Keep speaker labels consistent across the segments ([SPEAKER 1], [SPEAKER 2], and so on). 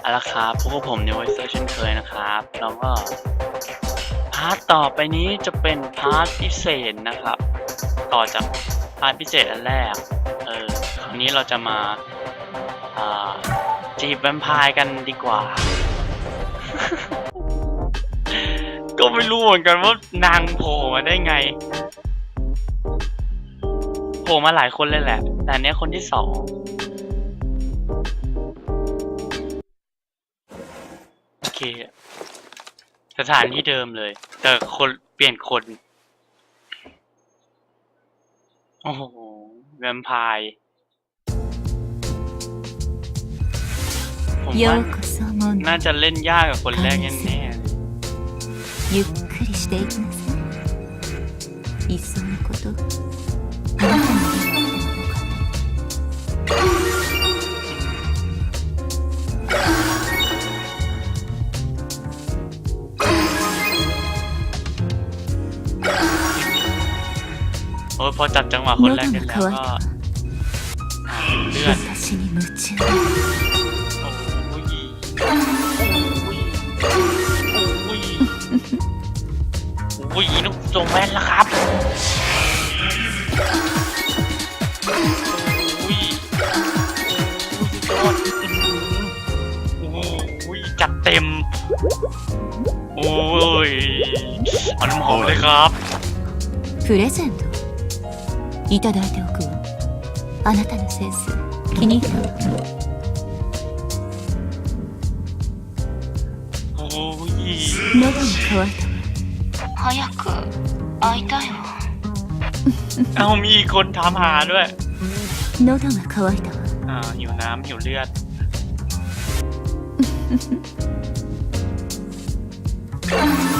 [SPEAKER 1] เอาละครับพวกบผมนิวเซอร์เช่นเคยนะครับแล้วก็พาร์ทต่อไปนี้จะเป็นพาร์ทพิเศษนะครับ ต่อจากพาร์ทพิเศษอันแรกเออคราวนี้เราจะมาจีบแวมไพร์กันดีกว่า ก็ไม่รู้เหมือนกันว่านางโผล่มาได้ไงโผล่มาหลายคนเลยแหละ แต่เนี้ยคนที่สอง เค สถานที่เดิมเลย แต่คนเปลี่ยนคน โอ้โห แวมไพร์ผม
[SPEAKER 2] よ
[SPEAKER 1] ว่า
[SPEAKER 2] うこそモン
[SPEAKER 1] น่าจะเล่นยากกับคนแรกแน่
[SPEAKER 2] ゆっくりしていきなさいいっそのこと
[SPEAKER 1] อ้ยพอจับจังหวะคน
[SPEAKER 2] 喉
[SPEAKER 1] แรกได้
[SPEAKER 2] が
[SPEAKER 1] แล้ว
[SPEAKER 2] 渇い
[SPEAKER 1] ก็
[SPEAKER 2] たわ
[SPEAKER 1] หาเลือด
[SPEAKER 2] 私に夢中だ
[SPEAKER 1] โอ้ยโอ้ยโอ้ยโอ้ยนุกทรงแว่นแล้วครับโอ้ยโอ้ยโอ้ยจัดเต็ม โอ้ยเอาน้ำหอมเลยครับ
[SPEAKER 2] プレゼント いただいておくわあなたのセンス気に入ったわ
[SPEAKER 1] โอ้ย
[SPEAKER 2] 喉が渇いたわ
[SPEAKER 3] 早く会いたいわ
[SPEAKER 1] เอามีคนถามหาด้วย
[SPEAKER 2] 喉が渇いたわ
[SPEAKER 1] อ่าหิวน้ำหิวเลือด อ๋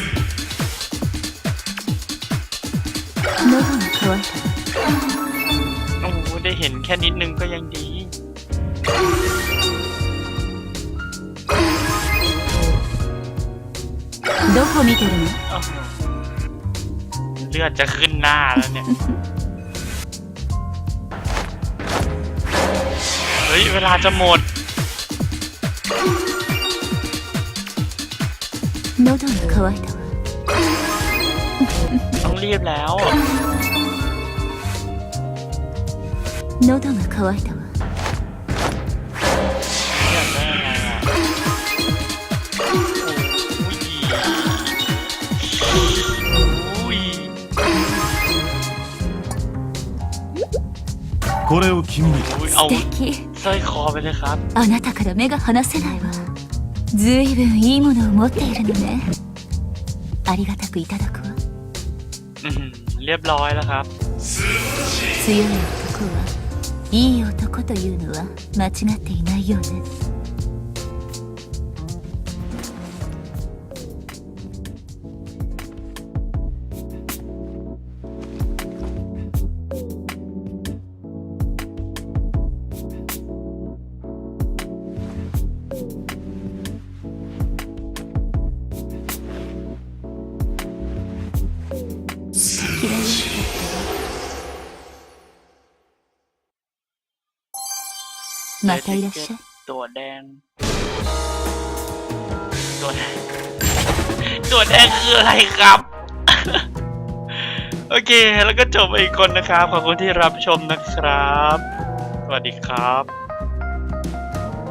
[SPEAKER 2] 喉が渇いたわ
[SPEAKER 1] โอ้โหได้เห็นแค่นิดนึงก็ยังดี
[SPEAKER 2] どこ見てるの
[SPEAKER 1] อ้าวเลือดจะขึ้นหน้าแล้วเนี่ย เฮ้ย เวลาจะหมด
[SPEAKER 2] 喉が渇いたわ
[SPEAKER 1] ต้อง รีบแล้ว
[SPEAKER 2] 喉が渇いたわ
[SPEAKER 1] อยากได้อะไรอ่ะโอ้ย
[SPEAKER 4] これを君に
[SPEAKER 1] โอ้ย เอา
[SPEAKER 2] 素敵
[SPEAKER 1] สร้อยคอไปเลยครับ
[SPEAKER 2] あなたから目が離せないわずいぶんいいものを持っているのねありがたくいただくわ
[SPEAKER 1] อือหือ เรียบร้อยแล้วครับ
[SPEAKER 2] 強い男はいい男というのは間違っていないようね 嫌 またいらっしゃい
[SPEAKER 1] ตัวแดง ตัวแดง ตัวแดงคืออะไรครับ โอเค แล้วก็จบอีกคนนะครับ ขอบคุณที่รับชมนะครับ สวัสดีครับ